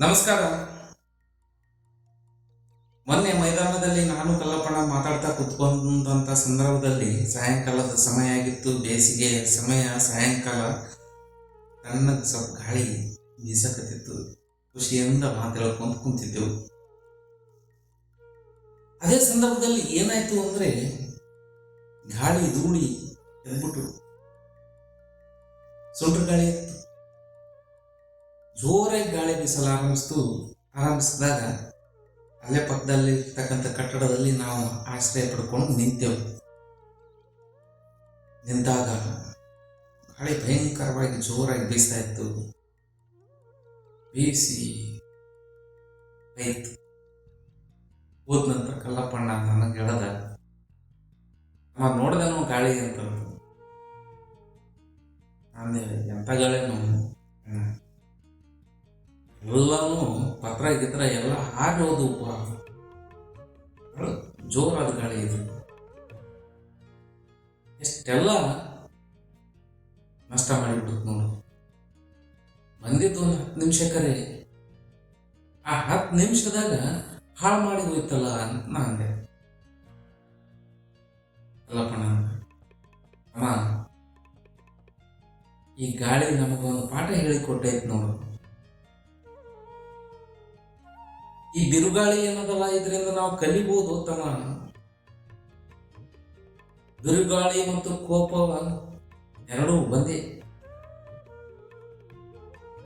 ನಮಸ್ಕಾರ. ಮೊನ್ನೆ ಮೈದಾನದಲ್ಲಿ ನಾನು ಕಲ್ಲಪ್ಪಣ ಮಾತಾಡ್ತಾ ಕುತ್ಕೊಂಡಂತ ಸಂದರ್ಭದಲ್ಲಿ ಸಾಯಂಕಾಲದ ಸಮಯ ಆಗಿತ್ತು. ಬೇಸಿಗೆ ಸಮಯ, ಸಾಯಂಕಾಲ. ತಣ್ಣಗೆ ಸ್ವಲ್ಪ ಗಾಳಿ ಬೀಸಕತ್ತಿತ್ತು. ಖುಷಿಯಿಂದ ಮಾತಾಡ್ಕೊಂಡು ಕುಂತಿದ್ದೆವು. ಅದೇ ಸಂದರ್ಭದಲ್ಲಿ ಏನಾಯ್ತು ಅಂದ್ರೆ ಗಾಳಿ ಧೂಳಿ ಎದ್ಬಿಟ್ಟು ಸುಂಟ್ರ ಗಾಳಿ ಇತ್ತು ಜೋರಾಗಿ ಗಾಳಿ ಬೀಸಲು ಆರಂಭಿಸ್ತು. ಆರಂಭಿಸಿದಾಗ ಅಲ್ಲೇ ಪಕ್ಕದಲ್ಲಿ ಇರ್ತಕ್ಕಂಥ ಕಟ್ಟಡದಲ್ಲಿ ನಾವು ಆಶ್ರಯ ಪಡ್ಕೊಂಡು ನಿಂತೆವು. ನಿಂತಾಗ ಗಾಳಿ ಭಯಂಕರವಾಗಿ ಜೋರಾಗಿ ಬೀಸ್ತಾ ಇತ್ತು. ಬೀಸಿ ಆಯ್ತು ಹೋದ ನಂತರ ಕಲ್ಲಪ್ಪಣ್ಣ ನನಗೆ ಹೇಳ್ದ ನಾ ನಾವು ಗಾಳಿ ಅಂತ. ಅಂದೆ ಎಂಥ ಗಾಳಿ. ಎಲ್ಲಾನು ಪತ್ರ ಗಿತ್ರ ಎಲ್ಲ ಹಾರಿ ಹೋದವು ಜೋರಾದ ಗಾಳಿ ಇದು. ಎಷ್ಟೆಲ್ಲ ನಷ್ಟ ಮಾಡಿಬಿಡ್ತು ನೋಡು. ಬಂದಿದ್ದು ಒಂದು ಹತ್ತು ನಿಮಿಷ ಕರೆ. ಆ ಹತ್ತು ನಿಮಿಷದಾಗ ಹಾಳು ಮಾಡಿ ಹೋಯ್ತಲ್ಲ ಅಂತ ನಾ ಅಂದೆ. ಅಲ್ಲಪ್ಪಣ ಅಮ್ಮ ಈ ಗಾಳಿ ನಮಗೊಂದು ಪಾಠ ಹೇಳಿಕೊಟ್ಟೈತೆ ನೋಡು. ಈ ಬಿರುಗಾಳಿ ಏನದಲ್ಲ ಇದರಿಂದ ನಾವು ಕಲಿಬಹುದು ತಮ್ಮ. ಬಿರುಗಾಳಿ ಮತ್ತು ಕೋಪ ಎರಡೂ ಒಂದೇ.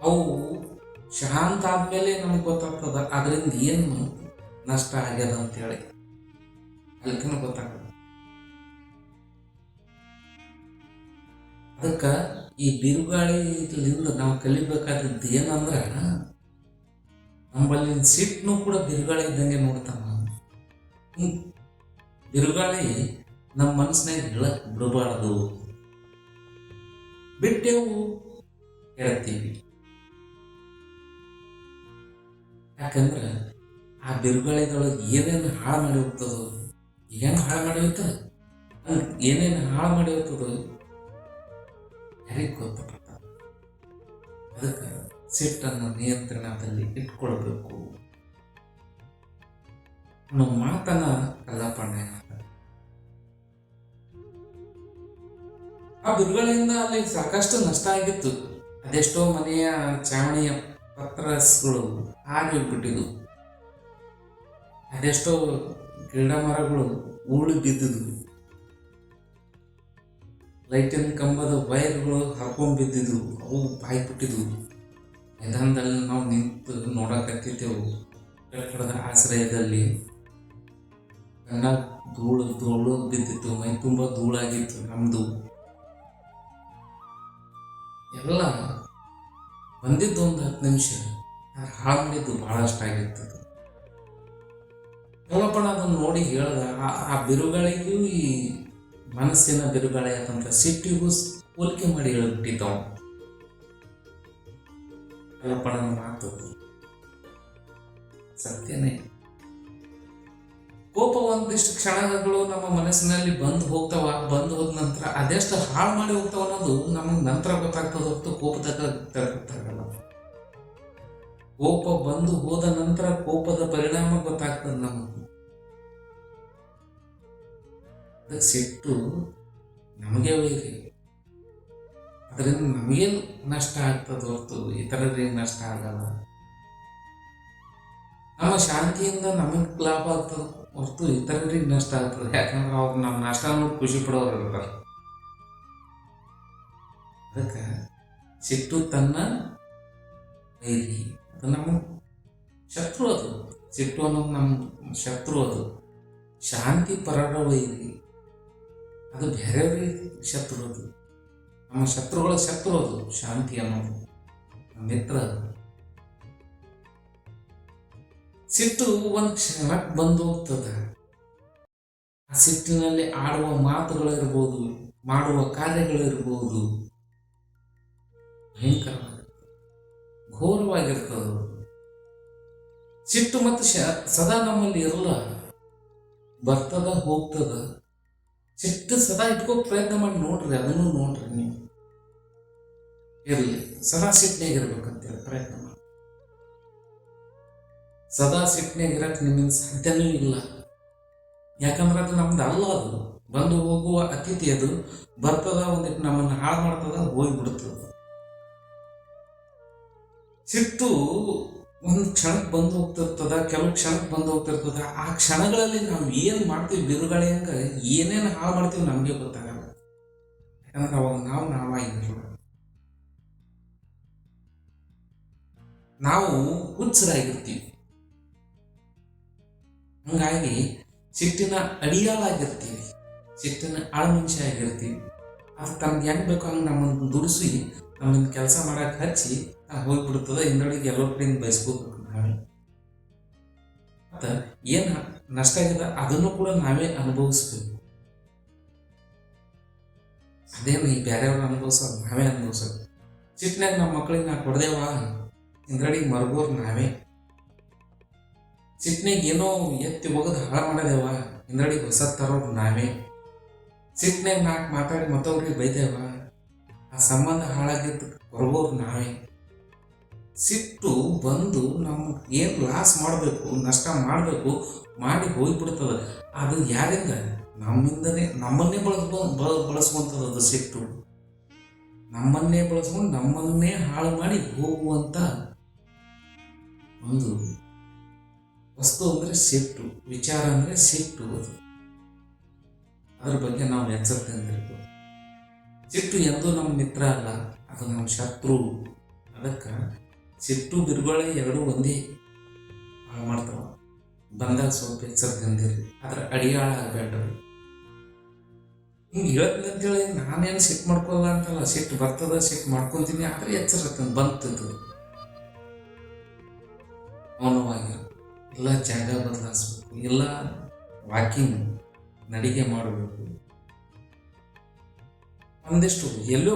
ಅವು ಶಾಂತ ಆದ್ಮೇಲೆ ನಮ್ಗೆ ಗೊತ್ತಾಗ್ತದ ಅದರಿಂದ ಏನು ನಷ್ಟ ಆಗ್ಯದ ಅಂತೇಳಿ. ಅಲ್ಲಿ ತನಕ ಗೊತ್ತಾಗ್ತದ. ಅದಕ್ಕೆ ಈ ಬಿರುಗಾಳಿಲಿಂದ ನಾವು ಕಲಿಬೇಕಾದದ್ದು ಏನಂದ್ರೆ ನಮ್ಮಲ್ಲಿ ಸಿಟ್ನು ಕೂಡ ಬಿರುಗಾಳಿ ಇದ್ದಂಗೆ ನೋಡ್ತಾನ. ಬಿರುಗಾಳಿ ನಮ್ಮ ಮನಸ್ಸಿನಾಗ ಹೇಳಕ್ ಬಿಡಬಾರ್ದು. ಬಿಟ್ಟೆವು ಹೇಳ್ತೀವಿ ಯಾಕಂದ್ರೆ ಆ ಬಿರುಗಾಳಿದೊಳಗೆ ಏನೇನು ಹಾಳು ಮಾಡಿ ಹೋಗ್ತದೋ ಏನು ಹಾಳು ಮಾಡಿ ಹೋಗ್ತದ ಏನೇನು ಹಾಳು ಮಾಡಿ ಹೋಗ್ತದೋ ಯಾರಿಗೆ ಗೊತ್ತಪಡ್ತಾವ ಅದಕ್ಕೆ ಸಿಟ್ಟನ್ನು ನಿಯಂತ್ರಣದಲ್ಲಿ ಇಟ್ಕೊಳ್ಬೇಕು. ಅನ್ನೋ ಮಾತನ್ನ ಕಲ್ಲಪ್ಪಣ್ಣ ಆ ಬಿರುಗಳಿಂದ ಅಲ್ಲಿ ಸಾಕಷ್ಟು ನಷ್ಟ ಆಗಿತ್ತು. ಅದೆಷ್ಟೋ ಮನೆಯ ಚಾವಣಿಯ ಪತ್ರಸ್ಗಳು ಹಾರಿ ಬಿಟ್ಟಿದ್ವು. ಅದೆಷ್ಟೋ ಗಿಡ ಮರಗಳು ಉರುಳಿ ಬಿದ್ದಿದ್ವು. ಲೈಟಿನ ಕಂಬದ ವೈರ್ಗಳು ಹರ್ಕೊಂಡ್ ಬಿದ್ದಿದ್ವು. ಅವು ಬಾಯಿ ಮೈದಾನದಲ್ಲಿ ನಾವು ನಿಂತು ನೋಡಕತ್ತಿದ್ದೆವು. ಕಟ್ಟಡದ ಆಶ್ರಯದಲ್ಲಿ ಕಣ್ಣ ಧೂಳು ಧೂಳು ಬಿದ್ದಿತ್ತು. ಮೈ ತುಂಬ ಧೂಳಾಗಿತ್ತು ನಮ್ದು. ಎಲ್ಲ ಬಂದಿದ್ದು ಒಂದು ಹತ್ತು ನಿಮಿಷ. ಹಾಳು ಮಾಡಿದ್ದು ಭಾಳಷ್ಟು ಆಗಿತ್ತು. ಕಲ್ಲಪ್ಪಣ್ಣ ಅದನ್ನು ನೋಡಿ ಹೇಳ್ದ, ಆ- ಬಿರುಗಾಳಿಗೂ ಈ ಮನಸ್ಸಿನ ಬಿರುಗಾಳಿ ಆದಂಥ ಸಿಟ್ಟಿಗೂ ಹೋಲಿಕೆ ಮಾಡಿ ಹೇಳ್ಬಿಟ್ಟಿದ್ದವ ಕಲ್ಲಪ್ಪಣ್ಣನ ಮಾತು ಸತ್ಯನೇ. ಕೋಪ ಒಂದಿಷ್ಟು ಕ್ಷಣಗಳು ನಮ್ಮ ಮನಸ್ಸಿನಲ್ಲಿ ಬಂದು ಹೋಗ್ತಾವ, ಬಂದು ಹೋದ ನಂತರ ಅದೆಷ್ಟು ಹಾಳು ಮಾಡಿ ಹೋಗ್ತಾವ ಅನ್ನೋದು ನಮಗೆ ನಂತರ ಗೊತ್ತಾಗ್ತದೆ ಹೊರತು ಕೋಪದಾಗ ಗೊತ್ತಾಗಲ್ಲ ಕೋಪ ಬಂದು ಹೋದ ನಂತರ ಕೋಪದ ಪರಿಣಾಮ ಗೊತ್ತಾಗ್ತದೆ ನಮಗೆ. ಸಿಟ್ಟು ನಮಗೆ ಒಯ್ಯಿರಿ ಅದರಿಂದ ನಮಗೇನು ನಷ್ಟ ಆಗ್ತದೆ ಹೊರತು ಇತರರೇನು ನಷ್ಟ ಆಗಲ್ಲ. ನಮ್ಮ ಶಾಂತಿಯಿಂದ ನಮಗೆ ಲಾಭ ಆಗ್ತದೆ, ಹೊರತು ಇತರರಿಗೆ ನಷ್ಟ ಆಗ್ತದೆ. ಯಾಕಂದ್ರೆ ಅವ್ರು ನಮ್ಮ ನಷ್ಟ ನೋಡಿ ಖುಷಿ ಪಡೋರು ಇರ್ತಾರೆ. ಅದಕ್ಕೆ ಸಿಟ್ಟು ತನ್ನ ಧೈರ್ಯ ಅದು ನಮ್ಮ ಶತ್ರು ಅದು. ಸಿಟ್ಟು ಅನ್ನೋದು ನಮ್ಮ ಶತ್ರು ಅದು. ಶಾಂತಿ ಪರರ ವೈರಿ ಅದು ಬೇರೆಯವ್ರಿಗೆ ಶತ್ರು ಅದು. ನಮ್ಮ ಶತ್ರುಗಳ ಶತ್ರು ಅದು, ಶಾಂತಿ ಅನ್ನೋದು. ಮಿತ್ರ ಸಿಟ್ಟು ಒಂದು ಕ್ಷಣಕ್ಕೆ ಬಂದು ಹೋಗ್ತದೆ. ಆ ಸಿಟ್ಟಿನಲ್ಲಿ ಆಡುವ ಮಾತುಗಳಿರ್ಬೋದು, ಮಾಡುವ ಕಾರ್ಯಗಳಿರ್ಬೋದು, ಭಯಂಕರವಾಗಿರ್ತದೆ. ಘೋರವಾಗಿರ್ತದೆ. ಸಿಟ್ಟು ಮತ್ತು ಶ, ಸದಾ ನಮ್ಮಲ್ಲಿ ಇರಲ್ಲ ಬರ್ತದ, ಹೋಗ್ತದ. ಸಿಟ್ಟು ಸದಾ ಇಟ್ಕೋ ಪ್ರಯತ್ನ ಮಾಡಿ ನೋಡ್ರಿ, ಅದನ್ನು ನೋಡ್ರಿ ನೀವು. ಇರಲಿ. ಸದಾ ಸಿಟ್ನಾಗ ಇರ್ಬೇಕಂತೇಳಿ ಪ್ರಯತ್ನ ಮಾಡಿ. ಸದಾ ಸಿಟ್ಟಿನಾಗ ಇರಕ್ಕೆ ನಿಮ್ಮಿಂದ ಸಾಧ್ಯನೂ ಇಲ್ಲ. ಯಾಕಂದ್ರೆ ಅದು ನಮ್ದು ಅಲ್ಲ ಅದು. ಬಂದು ಹೋಗುವ ಅತಿಥಿ ಅದು, ಬರ್ತದ ಒಂದಿಟ್ಟು ನಮ್ಮನ್ನು ಹಾಳು ಮಾಡ್ತದ ಹೋಗಿಬಿಡ್ತದ. ಸಿಟ್ಟು ಒಂದು ಕ್ಷಣಕ್ಕೆ ಬಂದು ಹೋಗ್ತಿರ್ತದ, ಕೆಲವು ಕ್ಷಣಕ್ಕೆ ಬಂದು ಹೋಗ್ತಿರ್ತದ. ಆ ಕ್ಷಣಗಳಲ್ಲಿ ನಾವು ಏನು ಮಾಡ್ತೀವಿ ಬಿರುಗಾಳಿ ಹಂಗೆ ಏನೇನು ಹಾಳು ಮಾಡ್ತೀವಿ ನಮಗೆ ಗೊತ್ತಾಗಲ್ಲ. ಯಾಕಂದ್ರೆ ಅವಾಗ ನಾವು ನಾವಾಗಿರಲ್ಲ ನಾವು ಹುಚ್ಚರಾಗಿರ್ತೀವಿ. ಹಂಗಾಗಿ ಸಿಟ್ಟಿನ ಅಡಿಯಾಳಾಗಿರ್ತೀವಿ. ಸಿಟ್ಟಿನ ಆಳ್ಮುಂಚೆ ಆಗಿರ್ತೀವಿ ಅದು ತಮ್ಗೆ ಹೆಂಗೆ ಬೇಕೋ ಹಂಗೆ ನಮ್ಮನ್ನು ದುಡಿಸಿ ನಮ್ಮನ್ನು ಕೆಲಸ ಮಾಡಕ್ಕೆ ಹಚ್ಚಿ ಹೋಗ್ಬಿಡ್ತದ. ಹಿಂದೊಳಗೆ ಎಲ್ಲೋ ಕಡೆಯಿಂದ ಬಯಸ್ಕೋಬೇಕು ಮತ್ತು ಏನು ನಷ್ಟ ಆಗಿದೆ ಅದನ್ನು ಕೂಡ ನಾವೇ ಅನುಭವಿಸ್ಬೇಕು. ಅದೇನು ಈ ಬೇರೆಯವ್ರು ಅನುಭವಿಸೋದು ನಾವೇ ಅನುಭವಿಸೋದು ಚಿಟ್ನಾಗ ನಮ್ಮ ಮಕ್ಕಳಿಗೆ ನಾ ಕೊಡ್ದೇವ ಹಿಂದ್ರಡಿಗೆ ಮರ್ಗೋರು ನಾವೇ. ಸಿಟ್ನಾಗ ಏನೋ ಎತ್ತಿ ಹೋಗೋದು ಹಾಳ ಮಾಡದೇವ. ಹಿಂದ್ರಡಿಗೆ ಹೊಸ ತರೋರು ನಾವೇ. ಸಿಟ್ನಾಗ ನಾಲ್ಕು ಮಾತಾಡಿ ಮತ್ತೊಬ್ರಿಗೆ ಬೈದೇವ ಆ ಸಂಬಂಧ ಹಾಳಾಗಿದ್ದು ಹೊರಗೋರು ನಾವೇ. ಸಿಟ್ಟು ಬಂದು ನಾವು ಏನು ಲಾಸ್ ಮಾಡಬೇಕು, ನಷ್ಟ ಮಾಡಬೇಕು, ಮಾಡಿ ಹೋಗಿಬಿಡ್ತದೆ. ಅದು ಯಾರಿಂದ? ನಮ್ಮಿಂದನೇ, ನಮ್ಮನ್ನೇ ಬಳಸ್ಕೊಂಡು ಬಳಸುವಂಥದ್ದು ಅದು ಸಿಟ್ಟು. ನಮ್ಮನ್ನೇ ಬಳಸ್ಕೊಂಡು ನಮ್ಮನ್ನೇ ಹಾಳು ಮಾಡಿ ಹೋಗುವಂತ ಒಂದು ವಸ್ತು ಅಂದರೆ ಸಿಟ್ಟು, ವಿಚಾರ ಅಂದರೆ ಸಿಟ್ಟು ಅದು. ಅದ್ರ ಬಗ್ಗೆ ನಾವು ಎಚ್ಚರಿಕೆಂದಿರ್ಬೇಕು ಸಿಟ್ಟು ಎಂದೂ ನಮ್ಮ ಮಿತ್ರ ಅಲ್ಲ, ಅದು ನಮ್ಮ ಶತ್ರು. ಅದಕ್ಕೆ ಸಿಟ್ಟು ಬಿರುಗಾಳಿ ಎರಡೂ ಒಂದೇ ಹಾಳು ಮಾಡ್ತಾವ. ಬಂದಾಗ ಸ್ವಲ್ಪ ಎಚ್ಚರಿಕೆಂದಿರಿ ಅದ್ರ ಅಡಿಯಾಳ ಆಗಬೇಡ್ರಿ ಹಿಂಗೆ ಹೇಳ್ತೀನಿ ಅಂತೇಳಿ ನಾನೇನು ಸಿಟ್ಟು ಮಾಡ್ಕೊಲ್ಲ ಅಂತಲ್ಲ, ಸಿಟ್ಟು ಬರ್ತದ, ಸಿಟ್ಟು ಮಾಡ್ಕೊತೀನಿ, ಆದರೆ ಎಚ್ಚರ ಬಂತದ್ದು ಮೌನವಾಗಿ. ಇಲ್ಲ ಜಾಗ ಬದಲಾಯಿಸ್ಬೇಕು. ಇಲ್ಲ ವಾಕಿಂಗ್ ನಡಿಗೆ ಮಾಡಬೇಕು. ಒಂದಿಷ್ಟು ಎಲ್ಲೋ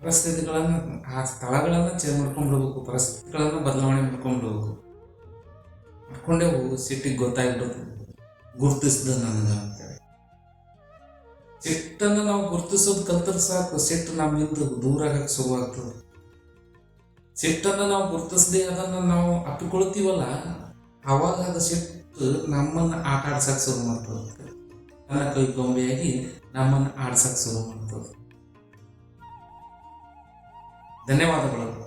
ಪರಿಸ್ಥಿತಿಗಳನ್ನು, ಆ ಸ್ಥಳಗಳನ್ನು ಚೇಂಜ್ ಮಾಡ್ಕೊಂಡ್ಬಿಡ್ಬೇಕು ಪರಿಸ್ಥಿತಿಗಳನ್ನು ಬದಲಾವಣೆ ಮಾಡ್ಕೊಂಡ್ಬಿಡ್ಬೇಕು ಮಾಡ್ಕೊಂಡೇ ಹೋಗು ಸಿಟ್ಟಿಗೆ ಗೊತ್ತಾಗ್ಬಿಡೋದು ಗುರ್ತಿಸ್ದ ನನಗೆ ಸಿಟ್ಟನ್ನು ನಾವು ಗುರುತಿಸೋದು ಕಲ್ತರೆ ಸಾಕು, ಸಿಟ್ಟು ನಮ್ಮಿಂದ ದೂರ ಆಗಕ್ಕೆ ಶುರುವಾಗ್ತದೆ ಸಿಟ್ಟನ್ನು ನಾವು ಗುರುತಿಸದೆ ಅದನ್ನು ನಾವು ಅಪ್ಪಿಕೊಳ್ತೀವಲ್ಲ, ಅವಾಗ ಅದು ಸಿಟ್ಟು ನಮ್ಮನ್ನು ಆಟ ಆಡ್ಸಕ್ಕೆ ಶುರು ಮಾಡ್ತದೆ. ನನ್ನ ಕೈ ಗೊಂಬೆಯಾಗಿ ನಮ್ಮನ್ನು ಆಡ್ಸಕ್ಕೆ ಶುರು ಮಾಡ್ತದೆ. ಧನ್ಯವಾದಗಳು.